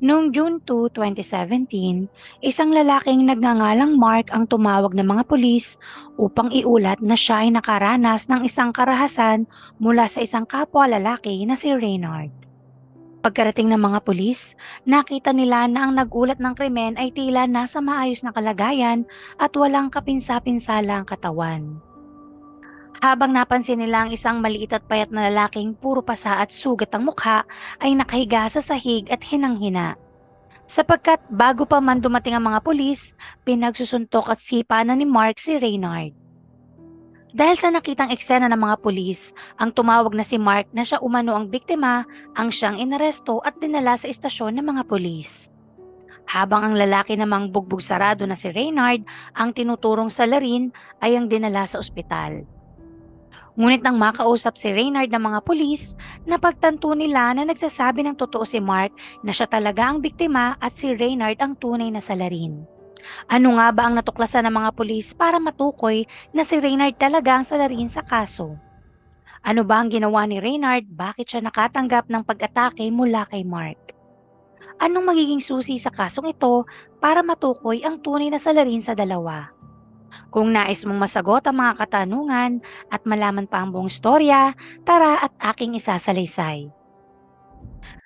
Noong June 2, 2017, isang lalaking nagngangalang Mark ang tumawag ng mga pulis upang iulat na siya ay nakaranas ng isang karahasan mula sa isang kapwa lalaki na si Reynard. Pagkarating ng mga pulis, nakita nila na ang nagulat ng krimen ay tila nasa maayos na kalagayan at walang kapinsa-pinsala ang katawan. Habang napansin nila ang isang maliit at payat na lalaking puro pasa at sugat ang mukha, ay nakahiga sa sahig at hinang-hina. Sapagkat bago pa man dumating ang mga pulis, pinagsusuntok at sipa na ni Mark si Reynard. Dahil sa nakitang eksena ng mga pulis, ang tumawag na si Mark na siya umano ang biktima, ang siyang inaresto at dinala sa istasyon ng mga pulis. Habang ang lalaki namang bugbog sarado na si Reynard ang tinuturong salarin ay ang dinala sa ospital. Ngunit nang makausap si Reynard ng mga pulis, napagtanto nila na nagsasabi ng totoo si Mark na siya talaga ang biktima at si Reynard ang tunay na salarin. Ano nga ba ang natuklasan ng mga pulis para matukoy na si Reynard talaga ang salarin sa kaso? Ano ba ang ginawa ni Reynard? Bakit siya nakatanggap ng pag-atake mula kay Mark? Anong magiging susi sa kasong ito para matukoy ang tunay na salarin sa dalawa? Kung nais mong masagot ang mga katanungan at malaman pa ang buong storya, tara at aking isasalaysay.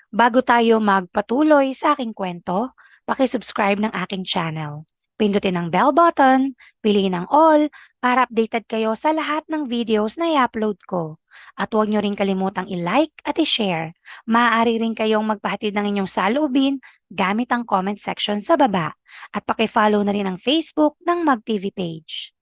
Bago tayo magpatuloy sa aking kwento, pakisubscribe ng aking channel. Pindutin ang bell button, piliin ang all para updated kayo sa lahat ng videos na i-upload ko. At huwag nyo rin kalimutang i-like at i-share. Maaari rin kayong magpahatid ng inyong saloobin gamit ang comment section sa baba. At pakifollow na rin ang Facebook ng MagTV page.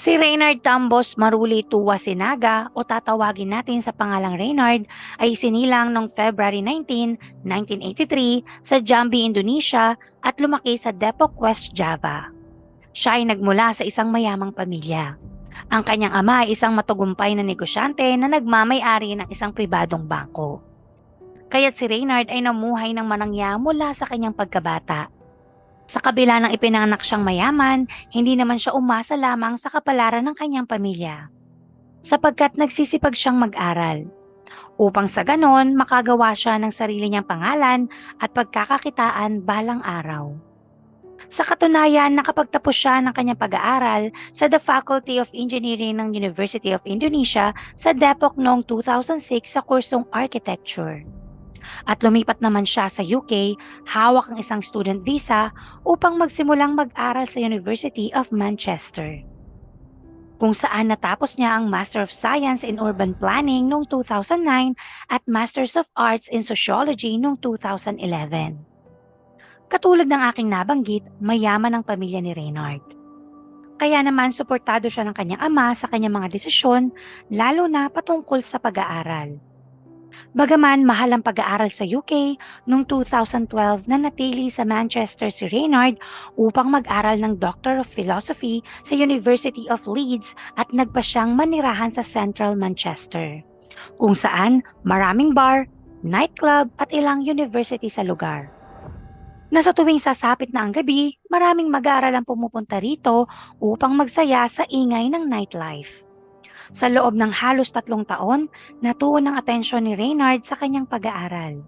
Si Reynard Tambos Maruli Tuwa Sinaga o tatawagin natin sa pangalang Reynard ay sinilang noong February 19, 1983 sa Jambi, Indonesia at lumaki sa Depok, West Java. Siya ay nagmula sa isang mayamang pamilya. Ang kanyang ama ay isang matagumpay na negosyante na nagmamay-ari ng isang pribadong bangko. Kaya't si Reynard ay namuhay ng manangya mula sa kanyang pagkabata. Sa kabila ng ipinanganak siyang mayaman, hindi naman siya umasa lamang sa kapalaran ng kanyang pamilya. Sapagkat nagsisipag siyang mag-aral. Upang sa ganon, makagawa siya ng sarili niyang pangalan at pagkakakitaan balang araw. Sa katunayan, nakapagtapos siya ng kanyang pag-aaral sa The Faculty of Engineering ng University of Indonesia sa Depok noong 2006 sa kursong Architecture. At lumipat naman siya sa UK, hawak ang isang student visa upang magsimulang mag-aral sa University of Manchester. Kung saan natapos niya ang Master of Science in Urban Planning noong 2009 at Masters of Arts in Sociology noong 2011. Katulad ng aking nabanggit, mayaman ang pamilya ni Reynard. Kaya naman suportado siya ng kanyang ama sa kanyang mga desisyon, lalo na patungkol sa pag-aaral. Bagaman mahal ang pag-aaral sa UK, noong 2012 na natili sa Manchester si Reynard upang mag-aral ng Doctor of Philosophy sa University of Leeds at nagpa siyang manirahan sa Central Manchester, kung saan maraming bar, nightclub at ilang university sa lugar. Na sa tuwing sasapit na ang gabi, maraming mag-aaral ang pumupunta rito upang magsaya sa ingay ng nightlife. Sa loob ng halos tatlong taon, natuon ang atensyon ni Reynard sa kanyang pag-aaral.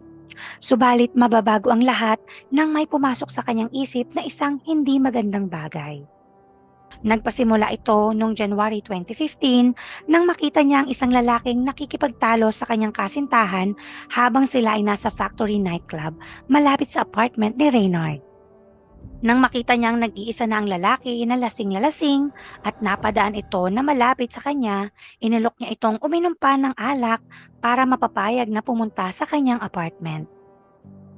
Subalit mababago ang lahat nang may pumasok sa kanyang isip na isang hindi magandang bagay. Nagpasimula ito noong January 2015 nang makita niya ang isang lalaking nakikipagtalo sa kanyang kasintahan habang sila ay nasa factory nightclub malapit sa apartment ni Reynard. Nang makita niyang nag-iisa na ang lalaki na lasing na at napadaan ito na malapit sa kanya, inilok niya itong uminom pa ng alak para mapapayag na pumunta sa kanyang apartment.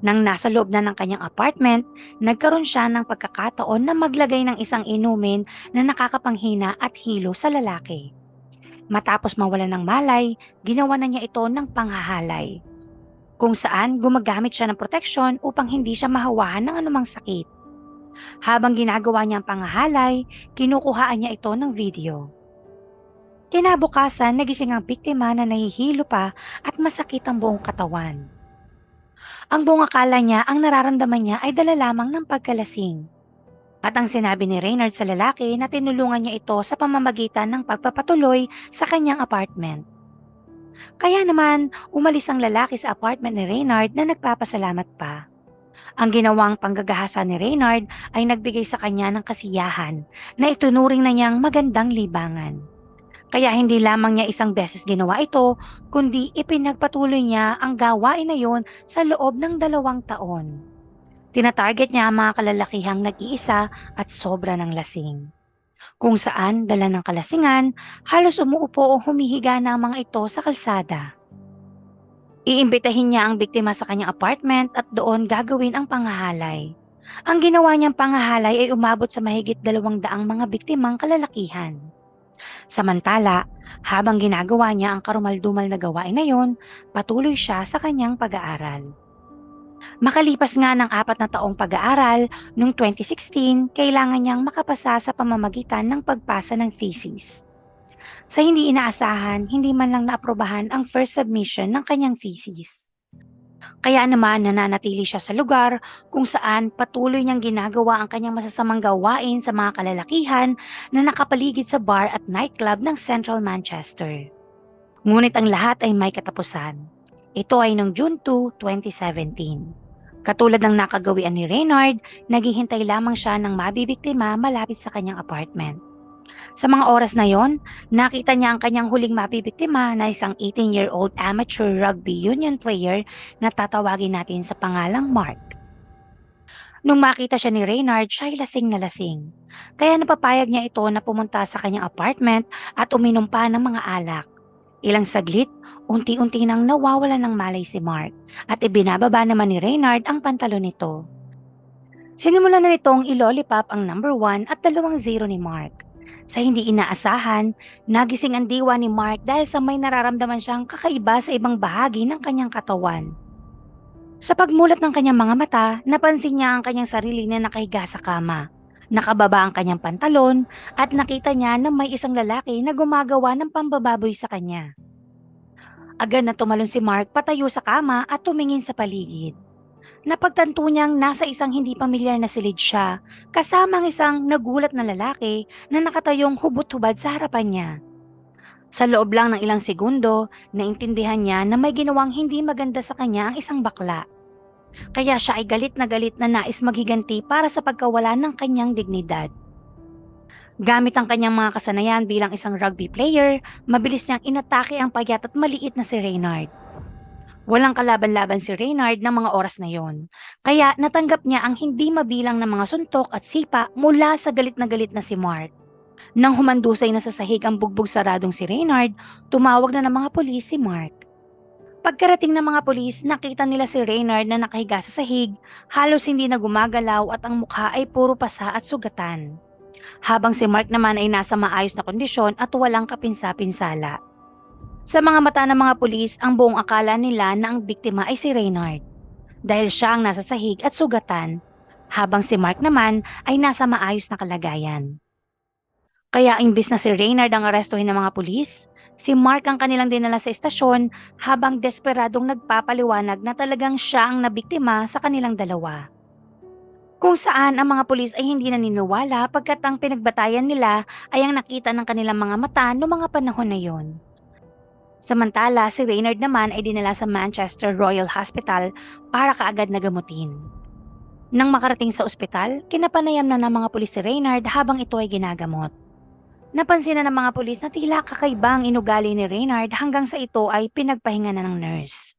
Nang nasa loob na ng kanyang apartment, nagkaroon siya ng pagkakataon na maglagay ng isang inumin na nakakapanghina at hilo sa lalaki. Matapos mawala ng malay, ginawa na niya ito ng panghahalay. Kung saan gumagamit siya ng proteksyon upang hindi siya mahawahan ng anumang sakit. Habang ginagawa niya ang pangahalay, kinukuhaan niya ito ng video. Kinabukasan, nagising ang biktima na nahihilo pa at masakit ang buong katawan. Ang buong akala niya ang nararamdaman niya ay dala lamang ng pagkalasing. At ang sinabi ni Reynard sa lalaki na tinulungan niya ito sa pamamagitan ng pagpapatuloy sa kanyang apartment. Kaya naman, umalis ang lalaki sa apartment ni Reynard na nagpapasalamat pa. Ang ginawang panggagahasa ni Reynard ay nagbigay sa kanya ng kasiyahan na itunuring na niyang magandang libangan. Kaya hindi lamang niya isang beses ginawa ito, kundi ipinagpatuloy niya ang gawain na yon sa loob ng dalawang taon. Tinatarget niya ang mga kalalakihang nag-iisa at sobra ng lasing. Kung saan dala ng kalasingan, halos umuupo o humihiga na ang mga ito sa kalsada. Iimbitahin niya ang biktima sa kanyang apartment at doon gagawin ang pangahalay. Ang ginawa niyang pangahalay ay umabot sa mahigit dalawang daang mga biktimang kalalakihan. Samantala, habang ginagawa niya ang karumaldumal na gawain na yon, patuloy siya sa kanyang pag-aaral. Makalipas nga ng apat na taong pag-aaral, noong 2016, kailangan niyang makapasa sa pamamagitan ng pagpasa ng thesis. Sa hindi inaasahan, hindi man lang naaprobahan ang first submission ng kanyang thesis. Kaya naman nananatili siya sa lugar kung saan patuloy niyang ginagawa ang kanyang masasamang gawain sa mga kalalakihan na nakapaligid sa bar at nightclub ng Central Manchester. Ngunit ang lahat ay may katapusan. Ito ay noong June 2, 2017. Katulad ng nakagawian ni Reynard, naghihintay lamang siya ng mabibiktima malapit sa kanyang apartment. Sa mga oras na yon, nakita niya ang kanyang huling mapibiktima na isang 18-year-old amateur rugby union player na tatawagin natin sa pangalang Mark. Nung makita siya ni Reynard, siya ay lasing na lasing. Kaya napapayag niya ito na pumunta sa kanyang apartment at uminom pa ng mga alak. Ilang saglit, unti-unti nang nawawala ng malay si Mark at ibinababa naman ni Reynard ang pantalon nito. Sinimulan na nitong ilolipop ang number 1 at dalawang zero ni Mark. Sa hindi inaasahan, nagising ang diwa ni Mark dahil sa may nararamdaman siyang kakaiba sa ibang bahagi ng kanyang katawan. Sa pagmulat ng kanyang mga mata, napansin niya ang kanyang sarili na nakahiga sa kama. Nakababa ang kanyang pantalon at nakita niya na may isang lalaki na gumagawa ng pambababoy sa kanya. Agad na tumalon si Mark patayo sa kama at tumingin sa paligid. Napagtanto niyang nasa isang hindi pamilyar na silid siya, kasama ang isang nagulat na lalaki na nakatayong hubot-hubad sa harapan niya. Sa loob lang ng ilang segundo, naintindihan niya na may ginawang hindi maganda sa kanya ang isang bakla. Kaya siya ay galit na galit na nais maghiganti para sa pagkawala ng kanyang dignidad. Gamit ang kanyang mga kasanayan bilang isang rugby player, mabilis niyang inatake ang payat at maliit na si Reynard. Walang kalaban-laban si Reynard ng mga oras na yon. Kaya natanggap niya ang hindi mabilang na mga suntok at sipa mula sa galit na galit na si Mark. Nang humandusay na sa sahig ang bugbog saradong si Reynard, tumawag na ng mga pulis si Mark. Pagkarating ng mga pulis, nakita nila si Reynard na nakahiga sa sahig, halos hindi na gumagalaw at ang mukha ay puro pasa at sugatan. Habang si Mark naman ay nasa maayos na kondisyon at walang kapinsa-pinsala. Sa mga mata ng mga pulis, ang buong akala nila na ang biktima ay si Reynard. Dahil siya ang nasa sahig at sugatan, habang si Mark naman ay nasa maayos na kalagayan. Kaya imbis na si Reynard ang arestuhin ng mga pulis, si Mark ang kanilang dinala sa estasyon habang desperadong nagpapaliwanag na talagang siya ang nabiktima sa kanilang dalawa. Kung saan ang mga pulis ay hindi naniniwala pagkat ang pinagbatayan nila ay ang nakita ng kanilang mga mata noong mga panahon na yon. Samantala, si Reynard naman ay dinala sa Manchester Royal Hospital para kaagad na gamutin. Nang makarating sa ospital, kinapanayam na ng mga pulis si Reynard habang ito ay ginagamot. Napansin na ng mga pulis na tila kakaibang inugali ni Reynard hanggang sa ito ay pinagpahinga na ng nurse.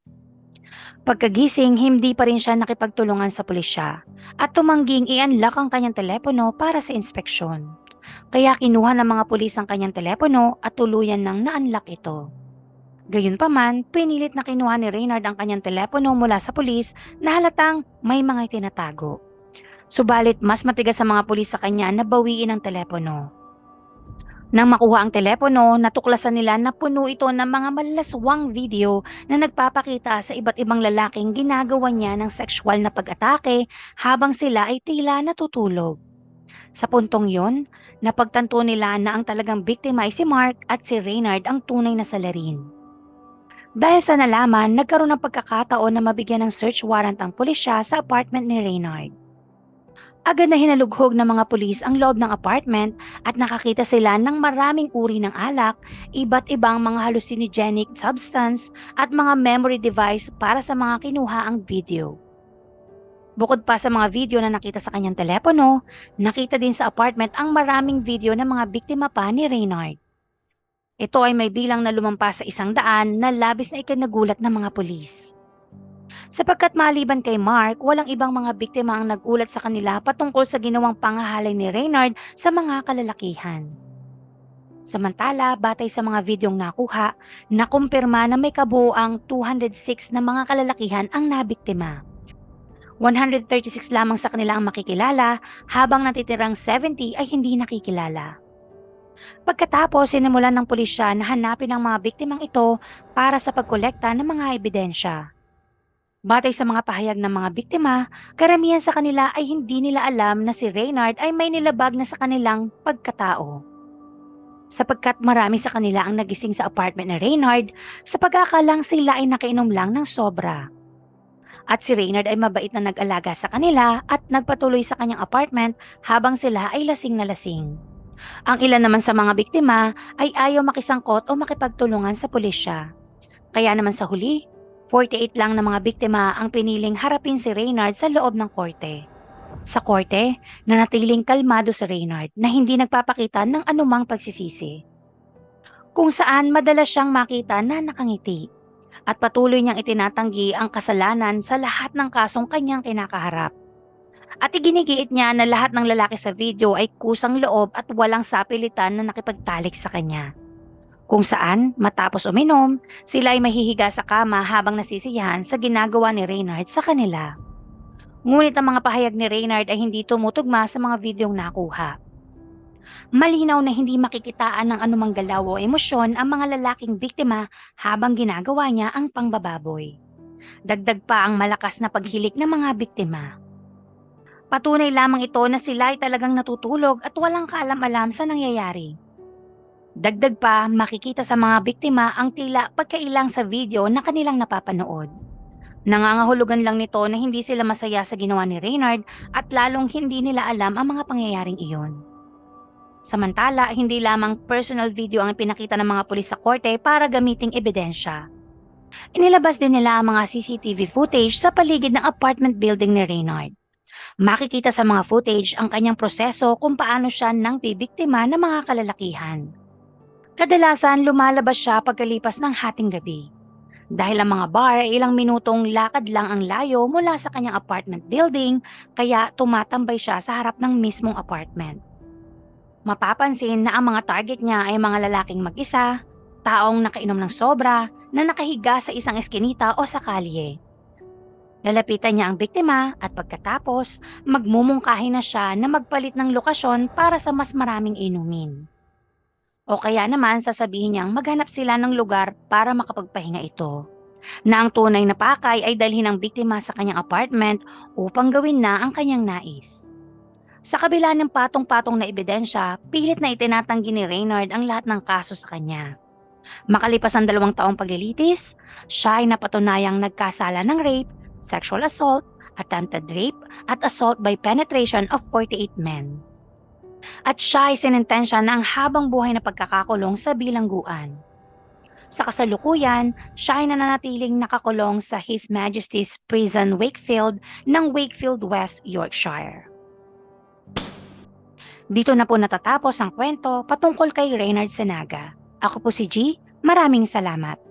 Pagkagising, hindi pa rin siya nakipagtulungan sa pulisya at tumangging i-unlock ang kanyang telepono para sa inspeksyon. Kaya kinuha ng mga pulis ang kanyang telepono at tuluyan nang na-unlock ito. Gayunpaman, pinilit na kinuha ni Reynard ang kanyang telepono mula sa pulis na halatang may mga tinatago. Subalit mas matigas sa mga pulis sa kanya na bawiin ang telepono. Nang makuha ang telepono, natuklasan nila na puno ito ng mga malalaswang video na nagpapakita sa iba't ibang lalaking ginagawa niya ng sexual na pag-atake habang sila ay tila natutulog. Sa puntong yon, napagtanto nila na ang talagang biktima ay si Mark at si Reynard ang tunay na salarin. Dahil sa nalaman, nagkaroon ng pagkakataon na mabigyan ng search warrant ang pulisya sa apartment ni Reynard. Agad na hinalughog ng mga pulis ang loob ng apartment at nakakita sila ng maraming uri ng alak, iba't ibang mga hallucinogenic substance at mga memory device para sa mga kinuha ang video. Bukod pa sa mga video na nakita sa kanyang telepono, nakita din sa apartment ang maraming video ng mga biktima pa ni Reynard. Ito ay may bilang na lumampas sa isang daan na labis na ikinagulat ng mga pulis. Sapagkat maliban kay Mark, walang ibang mga biktima ang nagulat sa kanila patungkol sa ginawang pangahalay ni Reynard sa mga kalalakihan. Samantala, batay sa mga videong nakuha, nakumpirma na may kabuoang 206 na mga kalalakihan ang nabiktima. 136 lamang sa kanila ang makikilala habang natitirang 70 ay hindi nakikilala. Pagkatapos, sinimulan ng pulisya na hanapin ang mga biktimang ito para sa pagkolekta ng mga ebidensya. Batay sa mga pahayag ng mga biktima, karamihan sa kanila ay hindi nila alam na si Reynard ay may nilabag na sa kanilang pagkatao. Sapagkat marami sa kanila ang nagising sa apartment ni Reynard sa pagkakalang sila ay nakainom lang ng sobra. At si Reynard ay mabait na nag-alaga sa kanila at nagpatuloy sa kanyang apartment habang sila ay lasing na lasing. Ang ilan naman sa mga biktima ay ayaw makisangkot o makipagtulungan sa pulisya. Kaya naman sa huli, 48 lang ng mga biktima ang piniling harapin si Reynard sa loob ng korte. Sa korte, nanatiling kalmado si Reynard na hindi nagpapakita ng anumang pagsisisi. Kung saan madalas siyang makita na nakangiti at patuloy niyang itinatanggi ang kasalanan sa lahat ng kasong kanyang kinakaharap. At iginigiit niya na lahat ng lalaki sa video ay kusang loob at walang sapilitan na nakipagtalik sa kanya kung saan matapos uminom, sila ay mahihiga sa kama habang nasisiyahan sa ginagawa ni Reynard sa kanila. Ngunit ang mga pahayag ni Reynard ay hindi tumutugma sa mga videong nakuha. Malinaw na hindi makikitaan ng anumang galaw o emosyon ang mga lalaking biktima habang ginagawa niya ang pangbababoy. Dagdag pa ang malakas na paghilik ng mga biktima. Patunay lamang ito na sila ay talagang natutulog at walang kaalam-alam sa nangyayari. Dagdag pa, makikita sa mga biktima ang tila pagkailang sa video na kanilang napapanood. Nangangahulugan lang nito na hindi sila masaya sa ginawa ni Reynard at lalong hindi nila alam ang mga pangyayaring iyon. Samantala, hindi lamang personal video ang pinakita ng mga pulis sa korte para gamiting ebidensya. Inilabas din nila ang mga CCTV footage sa paligid ng apartment building ni Reynard. Makikita sa mga footage ang kanyang proseso kung paano siya nang bibiktima ng mga kalalakihan. Kadalasan lumalabas siya pagkalipas ng hating gabi. Dahil ang mga bar ay ilang minutong lakad lang ang layo mula sa kanyang apartment building, kaya tumatambay siya sa harap ng mismong apartment. Mapapansin na ang mga target niya ay mga lalaking mag-isa, taong nakainom ng sobra, na nakahiga sa isang eskinita o sa kalye. Lalapitan niya ang biktima at pagkatapos, magmumungkahi na siya na magpalit ng lokasyon para sa mas maraming inumin. O kaya naman sasabihin niyang maghanap sila ng lugar para makapagpahinga ito. Na ang tunay na pakay ay dalhin ang biktima sa kanyang apartment upang gawin na ang kanyang nais. Sa kabila ng patong-patong na ebidensya, pilit na itinatanggi ni Reynard ang lahat ng kaso sa kanya. Makalipas ang dalawang taong paglilitis, siya ay napatunayang nagkasala ng rape, sexual assault, attempted rape, at assault by penetration of 48 men at siya ay sinintensya ng habang buhay na pagkakakulong sa bilangguan. Sa kasalukuyan, siya ay nananatiling nakakulong sa His Majesty's Prison Wakefield ng Wakefield, West Yorkshire. Dito na po natatapos ang kwento patungkol kay Reynard Senaga. Ako po si G. Maraming salamat.